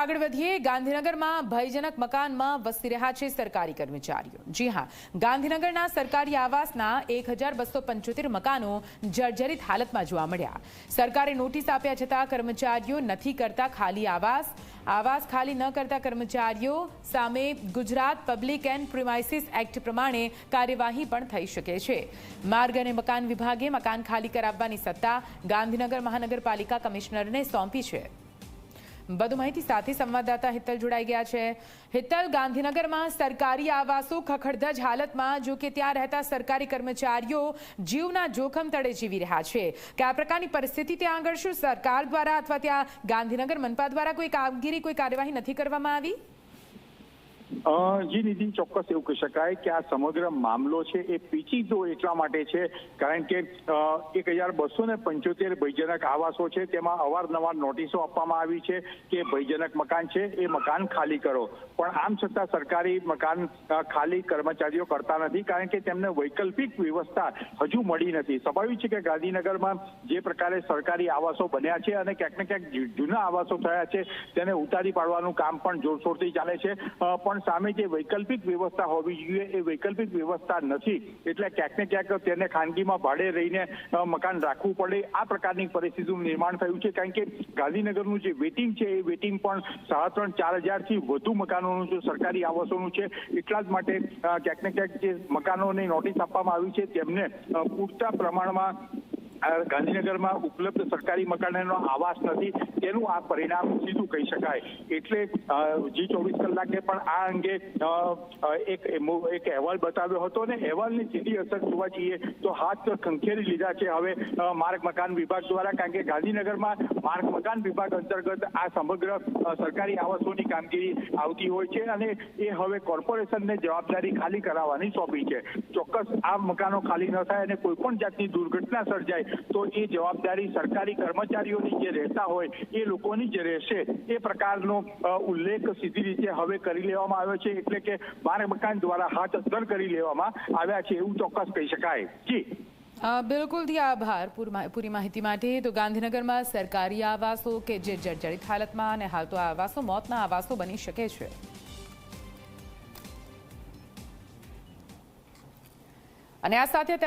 આગળ વધીએ, ગાંધીનગરમાં ભયજનક મકાનમાં વસી રહ્યા છે સરકારી કર્મચારીઓ. જી હા, ગાંધીનગરના સરકારી આવાસના એક મકાનો જર્જરિત હાલતમાં જોવા મળ્યા. સરકારે નોટિસ આપ્યા છતાં કર્મચારીઓ નથી કરતા ખાલી આવાસ. આવાસ ખાલી ન કરતા કર્મચારીઓ સામે Gujarat public and premises act પ્રમાણે કાર્યવાહી પણ થઈ શકે છે. માર્ગ અને મકાન વિભાગે મકાન ખાલી કરાવવાની સત્તા ગાંધીનગર મહાનગરપાલિકા કમિશનરને સોંપી છે. વધુ માહિતી સાથે સંવાદદાતા હિતલ જોડાઈ ગયા છે. હિતલ, ગાંધીનગરમાં સરકારી આવાસો ખખડધજ હાલતમાં, જો કે ત્યાં રહેતા સરકારી કર્મચારીઓ જીવના જોખમ તળે જીવી રહ્યા છે. કે આ પ્રકારની પરિસ્થિતિ ત્યાં આગળ શું સરકાર દ્વારા અથવા ત્યાં ગાંધીનગર મનપા દ્વારા કોઈ કામગીરી, કોઈ કાર્યવાહી નથી કરવામાં આવી? જી નિધિ ચોક્કસ એવું કહી શકાય કે આ સમગ્ર મામલો છે એ પેચીદો એટલા માટે છે કારણ કે એક હજાર બસો ને પંચોતેર ભયજનક આવાસો છે તેમાં અવારનવાર નોટિસો આપવામાં આવી છે કે ભયજનક મકાન છે એ મકાન ખાલી કરો. પણ આમ છતાં સરકારી મકાન ખાલી કર્મચારીઓ કરતા નથી કારણ કે તેમને વૈકલ્પિક વ્યવસ્થા હજુ મળી નથી. સ્વાભાવિક છે કે ગાંધીનગરમાં જે પ્રકારે સરકારી આવાસો બન્યા છે અને ક્યાંક ને ક્યાંક જૂના આવાસો થયા છે તેને ઉતારી પાડવાનું કામ પણ જોરશોરથી ચાલે છે. અ, સામે જે વૈકલ્પિક વ્યવસ્થા હોવી જોઈએ, એ વૈકલ્પિક વ્યવસ્થા નથી. એટલે ક્યાંક ને ક્યાંક તેને ખાનગીમાં ભાડે રહીને મકાન રાખવું પડે. આ પ્રકારની પરિસ્થિતિનું નિર્માણ થયું છે. કારણ કે ગાંધીનગરનું જે વેટિંગ છે, એ વેટિંગ પણ સાડા ત્રણ, ચાર હજારથી વધુ મકાનોનું જે સરકારી આવાસોનું છે. એટલા જ માટે ક્યાંક ને ક્યાંક જે મકાનોની નોટિસ આપવામાં આવી છે, તેમને પૂરતા પ્રમાણમાં ગાંધીનગરમાં ઉપલબ્ધ સરકારી મકાનોનો આવાસ નથી, તેનું આ પરિણામ સીધું કહી શકાય. એટલે જી ચોવીસ કલાકે પણ આ અંગે એક એક અહેવાલ બતાવ્યો હતો ને, અહેવાલની સીધી અસર જોવા જઈએ તો હાથ ખંખેરી લીધા છે હવે માર્ગ મકાન વિભાગ દ્વારા, કારણ કે ગાંધીનગરમાં માર્ગ મકાન વિભાગ અંતર્ગત આ સમગ્ર સરકારી આવાસોની કામગીરી આવતી હોય છે અને એ હવે કોર્પોરેશનને જવાબદારી ખાલી કરાવવાની સોંપી છે. ચોક્કસ આ મકાનો ખાલી ન થાય અને કોઈ પણ જાતની દુર્ઘટના સર્જાય તો એ જવાબદારી સરકારી કર્મચારીઓની જે રહેતા હોય એ લોકોની જ રહેશે. એ પ્રકારનો ઉલ્લેખ સીધી રીતે હવે કરી લેવામાં આવ્યો છે. એટલે કે માર્ગ મકાન દ્વારા હાથ અસર કરી લેવામાં આવ્યા છે એવું ચોક્કસ કહી શકાય. જી. બિલકુલથી આભાર પૂરી માહિતી માટે. તો ગાંધીનગરમાં સરકારી આવાસો કે જે જર્જરિત હાલતમાં અને હાલ તો આવાસો મોતના આવાસો બની શકે છે. અને આ સાથે